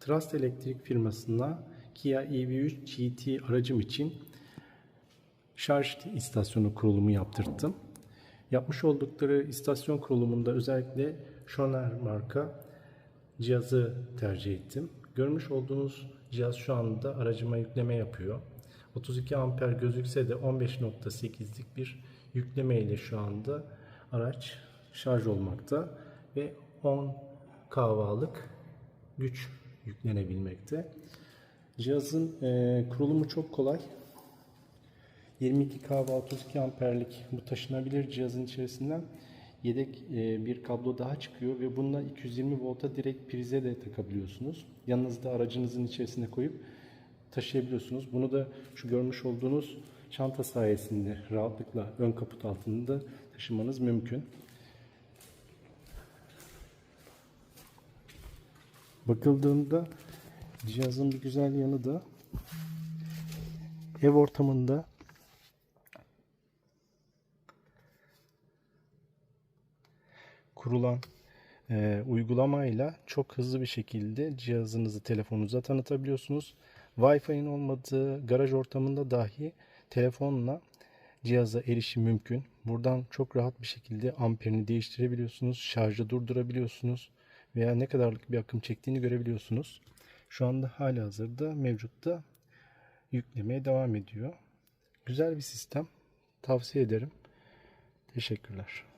Trust Elektrik firmasına Kia EV3 GT aracım için şarj istasyonu kurulumu yaptırttım. Yapmış oldukları istasyon kurulumunda özellikle Schoner marka cihazı tercih ettim. Görmüş olduğunuz cihaz şu anda aracıma yükleme yapıyor. 32 amper gözükse de 15.8'lik bir yükleme ile şu anda araç şarj olmakta ve 10 kahvalık güç yüklenebilmekte. Cihazın e, kurulumu çok kolay. 22 kW 32 amperlik bu taşınabilir cihazın içerisinden yedek e, bir kablo daha çıkıyor ve bununla 220 volta direkt prize de takabiliyorsunuz. Yanınızda aracınızın içerisine koyup taşıyabiliyorsunuz. Bunu da şu görmüş olduğunuz çanta sayesinde rahatlıkla ön kaput altında taşımanız mümkün. Bakıldığında cihazın bir güzel yanı da ev ortamında kurulan e, uygulamayla çok hızlı bir şekilde cihazınızı telefonunuza tanıtabiliyorsunuz. Wi-Fi'nin olmadığı garaj ortamında dahi telefonla cihaza erişim mümkün. Buradan çok rahat bir şekilde amperini değiştirebiliyorsunuz, şarjı durdurabiliyorsunuz veya ne kadarlık bir akım çektiğini görebiliyorsunuz. Şu anda hala hazırda mevcutta yüklemeye devam ediyor. Güzel bir sistem. Tavsiye ederim. Teşekkürler.